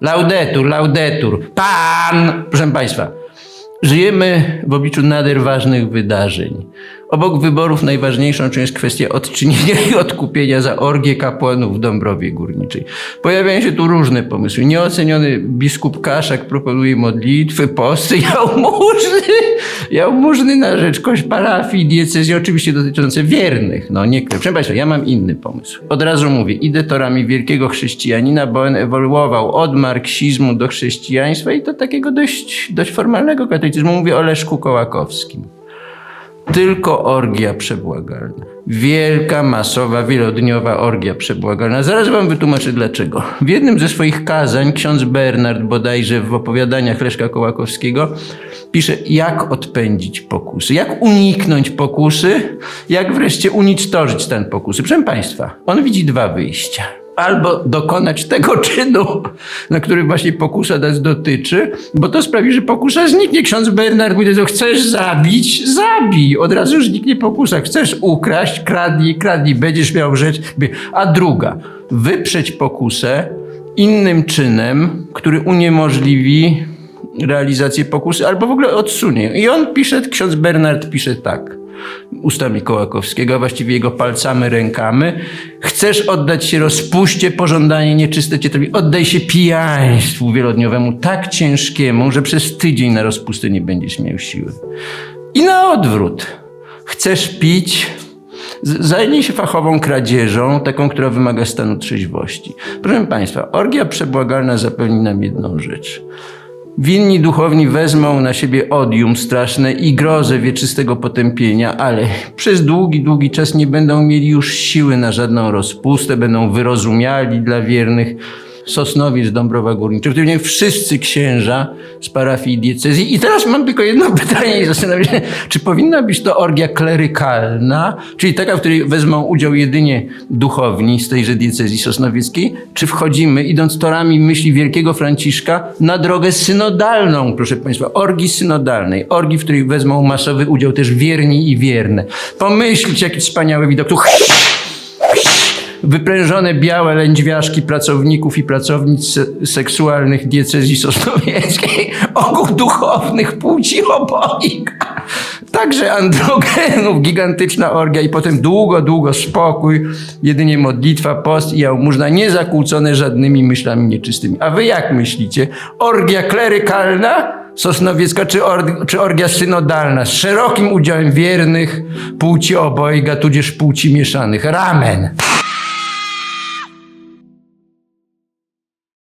Laudetur, laudetur. Pan! Proszę Państwa, żyjemy w obliczu nader ważnych wydarzeń. Obok wyborów najważniejszą jest kwestia odczynienia i odkupienia za orgię kapłanów w Dąbrowie Górniczej. Pojawiają się tu różne pomysły. Nieoceniony biskup Kaszak proponuje modlitwy, posty, jałmużny, jałmużny na rzecz kość parafii, diecezji, oczywiście dotyczące wiernych. No nie, proszę Państwa, ja mam inny pomysł. Od razu mówię, idę torami wielkiego chrześcijanina, bo on ewoluował od marksizmu do chrześcijaństwa i do takiego dość, dość formalnego katolicyzmu. Mówię o Leszku Kołakowskim. Tylko orgia przebłagalna. Wielka, masowa, wielodniowa orgia przebłagalna. Zaraz wam wytłumaczę dlaczego. W jednym ze swoich kazań ksiądz Bernard bodajże w opowiadaniach Leszka Kołakowskiego pisze, jak odpędzić pokusy, jak uniknąć pokusy, jak wreszcie unicestwić ten pokusy. Proszę Państwa, on widzi dwa wyjścia. Albo dokonać tego czynu, na który właśnie pokusa nas dotyczy, bo to sprawi, że pokusa zniknie. Ksiądz Bernard mówi, że chcesz zabić, zabij. Od razu już zniknie pokusa. Chcesz ukraść, kradnij, kradnij, będziesz miał rzecz. A druga, wyprzeć pokusę innym czynem, który uniemożliwi realizację pokusy albo w ogóle odsunie. I on pisze, ksiądz Bernard pisze tak ustami Kołakowskiego, a właściwie jego palcami, rękami. Chcesz oddać się rozpuście, pożądanie nieczyste cię trafi. Oddaj się pijaństwu wielodniowemu, tak ciężkiemu, że przez tydzień na rozpustę nie będziesz miał siły. I na odwrót. Chcesz pić, Zajmij się fachową kradzieżą, taką, która wymaga stanu trzeźwości. Proszę Państwa, orgia przebłagalna zapewni nam jedną rzecz. Winni duchowni wezmą na siebie odium straszne i grozę wieczystego potępienia, ale przez długi, długi czas nie będą mieli już siły na żadną rozpustę, będą wyrozumiali dla wiernych. Sosnowiec, Dąbrowa Górnicza, w którym wszyscy księża z parafii diecezji. I teraz mam tylko jedno pytanie i zastanawiam się, czy powinna być to orgia klerykalna, czyli taka, w której wezmą udział jedynie duchowni z tejże diecezji sosnowieckiej, czy wchodzimy, idąc torami myśli wielkiego Franciszka, na drogę synodalną, proszę Państwa, orgii synodalnej, orgii, w której wezmą masowy udział też wierni i wierne. Pomyślcie, jaki wspaniały widok. Tu wyprężone białe lędźwiaszki pracowników i pracownic se- seksualnych diecezji sosnowieckiej, ogół duchownych płci obojga. Także androgenów, gigantyczna orgia i potem długo, długo spokój, jedynie modlitwa, post i jałmużna, niezakłócone żadnymi myślami nieczystymi. A wy jak myślicie? Orgia klerykalna? Sosnowiecka czy, or, czy orgia synodalna z szerokim udziałem wiernych, płci obojga, tudzież płci mieszanych. Ramen.